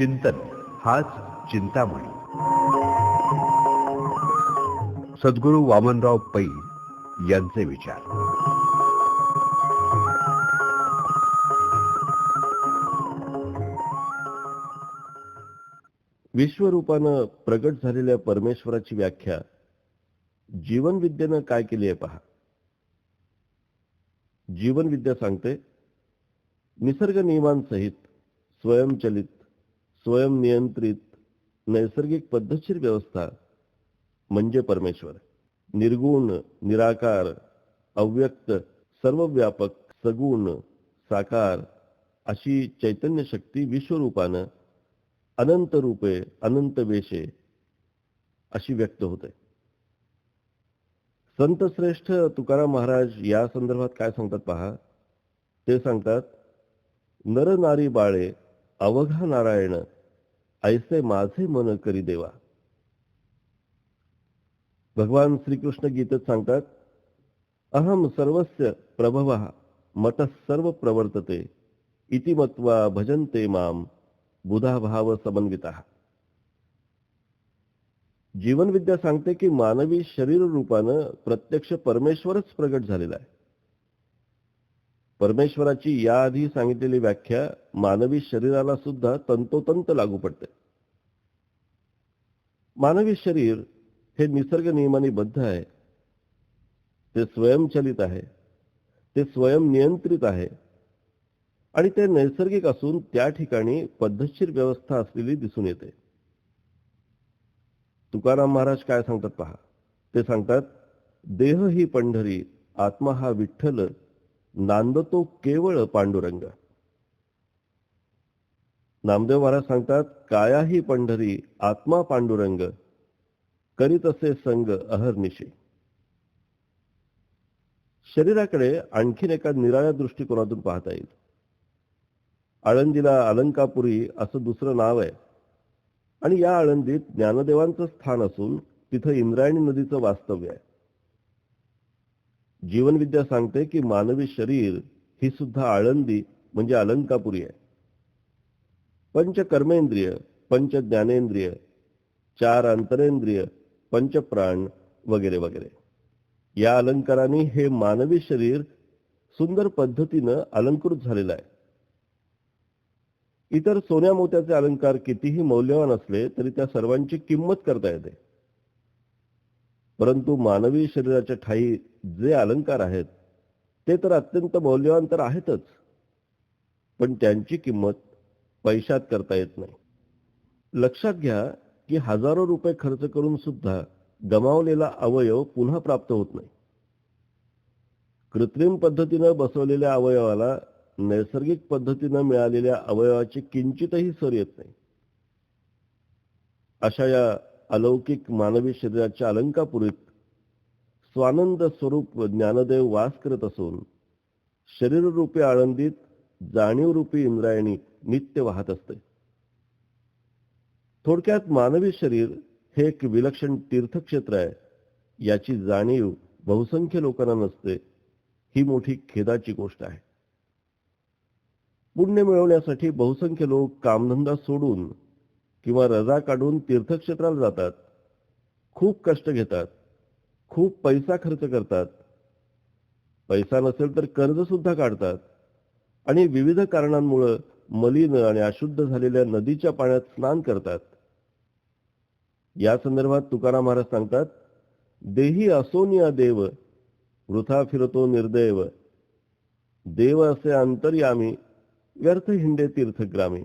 चिंतन हाच चिंतामणी सद्गुरू वामनराव पै यांचे विचार. विश्वरूपानं प्रगट झालेल्या परमेश्वराची व्याख्या जीवनविद्येनं काय केली आहे पहा. जीवनविद्या सांगते निसर्ग नियमांसहित स्वयंचलित स्वयंनियंत्रित नैसर्गिक पद्धतशीर व्यवस्था म्हणजे परमेश्वर. निर्गुण निराकार अव्यक्त सर्वव्यापक सगुण साकार अशी चैतन्य शक्ती विश्वरूपानं अनंत रूपे अनंत वेशे अशी व्यक्त होते. संत श्रेष्ठ तुकाराम महाराज या संदर्भात काय सांगतात पहा? ते सांगतात नर नारी बाळे अवघा नारायण ऐसे माझे मन करी देवा. भगवान श्रीकृष्ण गीतेत सांगतात अहम सर्वस्य प्रभव मत सर्व प्रवर्तते इति मत्वा भजन्ते माम बुधा भाव समन्विता. जीवनविद्या सांगते की मानवी शरीर रूपानं प्रत्यक्ष परमेश्वरच प्रगट झालेला आहे. परमेश्वराची याआधी सांगितलेली व्याख्या मानवी शरीराला सुद्धा तंतोतंत लागू पडते. मानवी शरीर हे निसर्ग नियमाने बद्ध आहे. ते स्वयंचलित आहे. ते स्वयंनियंत्रित आहे. आणि ते नैसर्गिक असून त्या ठिकाणी पद्धतशीर व्यवस्था असलेली दिसून येते. तुकाराम महाराज काय सांगतात पहा? ते सांगतात देह ही पंढरी आत्मा हा विठ्ठल नांदतो केवळ पांडुरंग. नामदेव महाराज सांगतात काया ही पंढरी आत्मा पांडुरंग करीत असे संग अहर्निशी शरीराकडे आणखीन एका निराळ्या दृष्टिकोनातून पाहता येईल. आळंदीला अलंकापुरी असं दुसरं नाव आहे. आणि या आळंदीत ज्ञानदेवांचं स्थान असून तिथं इंद्रायणी नदीचं वास्तव्य आहे. जीवनविद्या सांगते की मानवी शरीर ही सुद्धा आळंदी म्हणजे अलंकापुरी आहे. पंच कर्मेंद्रिय पंच ज्ञानेंद्रिय चार अंतरेंद्रिय पंचप्राण वगैरे वगैरे. या अलंकाराने हे मानवी शरीर सुंदर पद्धतीनं अलंकृत झालेलं आहे. इतर सोन्या मोत्याचे अलंकार कितीही मौल्यवान असले तरी त्या सर्वांची किंमत करता येते. परंतु मानवी शरीराच्या ठाई जे अलंकार आहेत ते तर अत्यंत मौल्यवान तर आहेतच पण त्यांची किंमत पैशात करता येत नाही. लक्षात घ्या की हजारो रुपये खर्च करून सुद्धा गमावलेला अवयव पुन्हा प्राप्त होत नाही. कृत्रिम पद्धतीनं बसवलेल्या अवयवाला नैसर्गिक पद्धतीनं मिळालेल्या अवयवाची किंचितही सर येत नाही. अशा या अलौकिक मानवी शरीराच्या अलंकापुरीत स्वानंद स्वरूप ज्ञानदेव वास करत असून शरीररूपी आळंदीत जाणीवरूपी इंद्रायणी नित्य वाहत असते. थोडक्यात मानवी शरीर हे एक विलक्षण तीर्थक्षेत्र आहे. याची जाणीव बहुसंख्य लोकांना नसते. ही मोठी खेदाची गोष्ट आहे. पुण्य मिळवण्यासाठी बहुसंख्य लोक कामधंदा सोडून किंवा रजा काढून तीर्थक्षेत्राला जातात. खूप कष्ट घेतात. खूप पैसा खर्च करतात. पैसा नसेल तर कर्ज सुद्धा काढतात. आणि विविध कारणांमुळं मलिन आणि अशुद्ध झालेल्या नदीच्या पाण्यात स्नान करतात. या संदर्भात तुकाराम महाराज सांगतात देही असोनिया देव वृथा फिरतो निर्दैव. देव असे अंतर्यामी व्यर्थ हिंडे तीर्थग्रामी.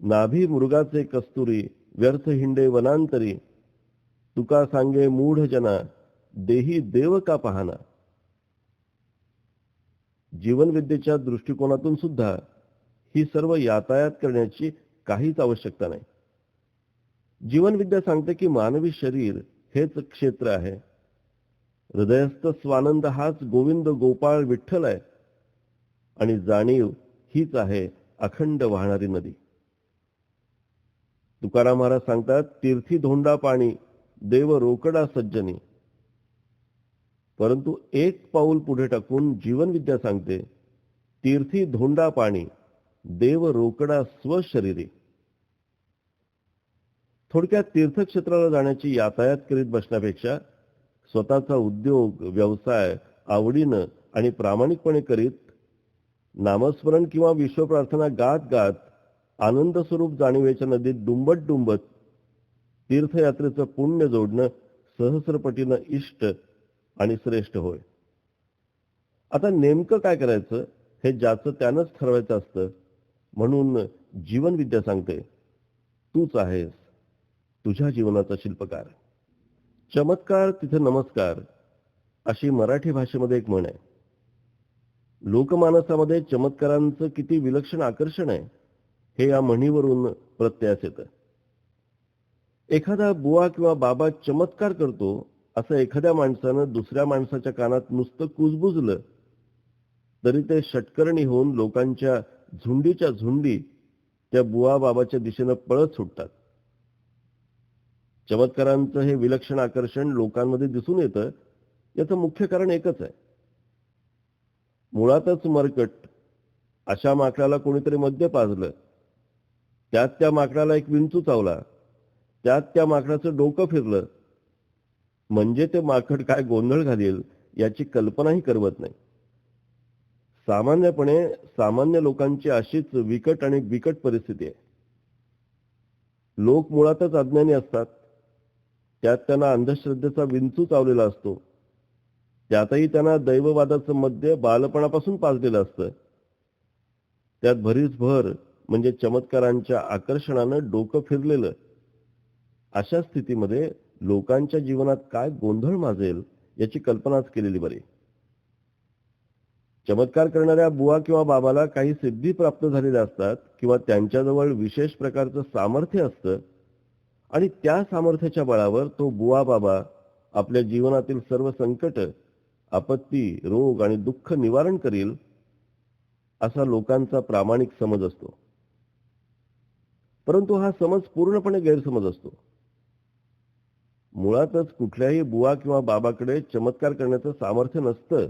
नाभी मृगाचे कस्तुरी व्यर्थ हिंडे वनांतरी तुका सांगे मूढ जना देही देव का पाहना. जीवनविद्येच्या दृष्टिकोनातून सुद्धा ही सर्व यातायात करण्याची काहीच आवश्यकता नाही. जीवनविद्या सांगते की मानवी शरीर हेच क्षेत्र आहे. हृदयस्थ स्वानंद हाच गोविंद गोपाळ विठ्ठल आहे. आणि जाणीव हीच आहे अखंड वाहणारी नदी. तुकाराम महाराज सांगतात तीर्थी धोंडा पाणी देव रोकडा सज्जनी. परंतु एक पाऊल पुढे टाकून जीवनविद्या सांगते तीर्थी धोंडा पाणी देव रोकडा स्वशरीरी. थोडक्यात तीर्थक्षेत्राला जाण्याची यातायात करीत बसण्यापेक्षा स्वतःचा उद्योग व्यवसाय आवडीनं आणि प्रामाणिकपणे करीत नामस्मरण किंवा विश्वप्रार्थना गात गात आनंद स्वरूप जाणीवेच्या नदीत डुंबत डुंबत तीर्थयात्रेचं पुण्य जोडणं सहस्रपटीनं इष्ट आणि श्रेष्ठ होय. आता नेमकं काय करायचं? हे ज्याचं त्यानंच ठरवायचं असतं. म्हणून जीवनविद्या सांगते तूच आहेस तुझ्या जीवनाचा शिल्पकार. चमत्कार तिथे नमस्कार अशी मराठी भाषेमध्ये एक म्हण आहे. लोकमानसामध्ये चमत्कारांचं किती विलक्षण आकर्षण आहे. हे या म्हणीवरून प्रत्ययास येतं. एखादा बुवा किंवा बाबा चमत्कार करतो असं एखाद्या माणसानं दुसऱ्या माणसाच्या कानात नुसतं कुजबुजलं तरी ते षटकर्णी होऊन लोकांच्या झुंडीच्या झुंडी त्या बुवा बाबाच्या दिशेनं पळत सुटतात. चमत्कारांचं हे विलक्षण आकर्षण लोकांमध्ये दिसून येतं याचं मुख्य कारण एकच आहे. मुळातच मरकट अशा माकडाला कोणीतरी मद्य पाजलं त्यात त्या माकडाला एक विंचू चावला. त्यात त्या माकडाचं डोकं फिरलं. म्हणजे ते माकड काय गोंधळ घालेल याची कल्पनाही करवत नाही. सामान्यपणे सामान्य लोकांची अशीच विकट आणि बिकट परिस्थिती आहे. लोक मुळातच अज्ञानी असतात. त्यात त्यांना अंधश्रद्धेचा विंचू चावलेला असतो. त्यातही त्यांना दैववादाचं मध्य बालपणापासून पाजलेलं असतं. त्यात भरीच भर म्हणजे चमत्कारांच्या आकर्षणानं डोकं फिरलेलं. अशा स्थितीमध्ये लोकांच्या जीवनात काय गोंधळ माजेल याची कल्पनाच केलेली बरी. चमत्कार करणाऱ्या बुवा किंवा बाबाला काही सिद्धी प्राप्त झालेल्या असतात किंवा त्यांच्याजवळ विशेष प्रकारचं सामर्थ्य असतं आणि त्या सामर्थ्याच्या बळावर तो बुवा बाबा आपल्या जीवनातील सर्व संकट आपत्ती रोग आणि दुःख निवारण करील असा लोकांचा प्रामाणिक समज असतो. परंतु हा समज पूर्णपणे गैरसमज असतो. मुळातच कुठल्याही बुवा किंवा बाबाकडे चमत्कार करण्याचं सामर्थ्य नसतं.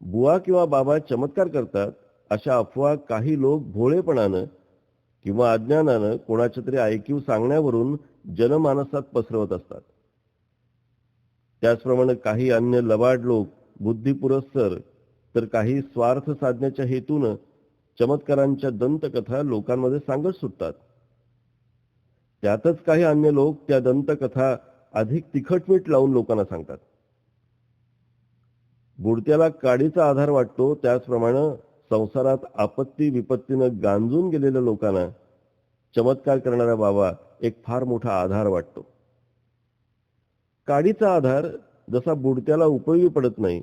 बुवा किंवा बाबा चमत्कार करतात अशा अफवा काही लोक भोळेपणानं किंवा अज्ञानानं कोणाच्या तरी ऐकीव सांगण्यावरून जनमानसात पसरवत असतात. त्याचप्रमाणे काही अन्य लबाड लोक बुद्धिपुरस्सर तर काही स्वार्थ साधण्याच्या हेतून चमत्कारांच्या दंतकथा लोकांमध्ये सांगत सुटतात. त्यातच काही अन्य लोक त्या दंतकथा अधिक तिखटमीठ लावून लोकांना सांगतात. बुडत्याला काडीचा आधार वाटतो त्याचप्रमाणे संसारात आपत्ती विपत्तीनं गांजून गेलेल्या लोकांना चमत्कार करणारा बाबा एक फार मोठा आधार वाटतो. काडीचा आधार जसा बुडत्याला उपयोगी पडत नाही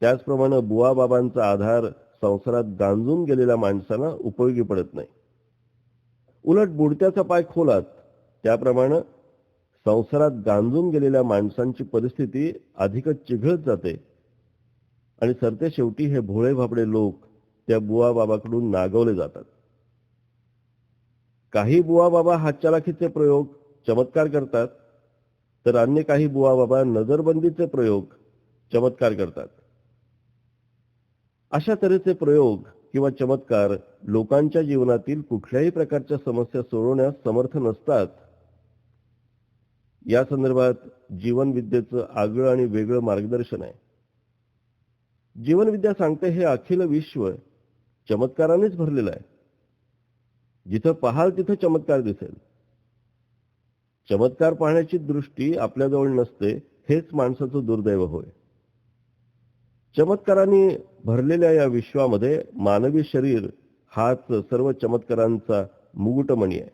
त्याचप्रमाणे बुवा बाबांचा आधार संसारात गांजून गेलेल्या माणसांना उपयोगी पडत नाही. उलट बुडत्याचा पाय खोलात त्याप्रमाणे संसारात गांजून गेलेल्या माणसांची परिस्थिती अधिकच चिघळत जाते. आणि सरते शेवटी हे भोळे भाबडे लोक त्या बुवा बाबाकडून नागवले जातात. काही बुवा बाबा हातचालाखीचे प्रयोग चमत्कार करतात तर अन्य काही बुवा बाबा नजरबंदीचे प्रयोग चमत्कार करतात. अशा तऱ्हेचे प्रयोग किंवा चमत्कार लोकांच्या जीवनातील कुठल्याही प्रकारच्या समस्या सोडवण्यास समर्थ नसतात. या संदर्भात जीवनविद्येचं आगळं आणि वेगळं मार्गदर्शन आहे. जीवनविद्या सांगते हे अखिल विश्व चमत्कारानेच भरलेलं आहे. जिथं पाहाल तिथं चमत्कार दिसेल. चमत्कार पाहण्याची दृष्टी आपल्याजवळ नसते हेच माणसाचं दुर्दैव होय. चमत्काराने भरलेल्या या विश्वामध्ये मानवी शरीर हाच सर्व चमत्कारांचा मुकुटमणी आहे.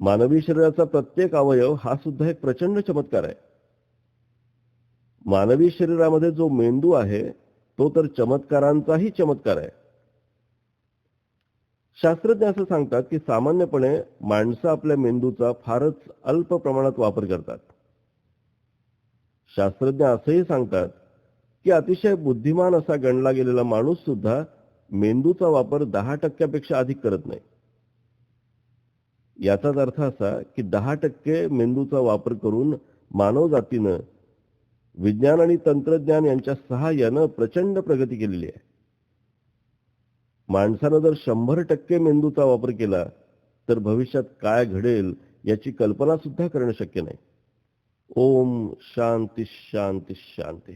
मानवी शरीराचा प्रत्येक अवयव हा सुद्धा एक प्रचंड चमत्कार आहे. मानवी शरीरामध्ये जो मेंदू आहे तो तर चमत्कारांचाही चमत्कार आहे. शास्त्रज्ञ असं सांगतात की सामान्यपणे माणसं आपल्या मेंदूचा फारच अल्प प्रमाणात वापर करतात. शास्त्रज्ञ असंही सांगतात की अतिशय बुद्धिमान असा गणला गेलेला माणूस सुद्धा मेंदूचा वापर दहा टक्क्यापेक्षा अधिक करत नाही. याचाच अर्थ असा की दहा टक्के मेंदूचा वापर करून मानव जातीनं विज्ञान आणि तंत्रज्ञान यांच्या सहाय्यानं प्रचंड प्रगती केलेली आहे. माणसानं जर शंभर टक्के मेंदूचा वापर केला तर भविष्यात काय घडेल याची कल्पना सुद्धा करणं शक्य नाही. ओम शांती शांती शांती.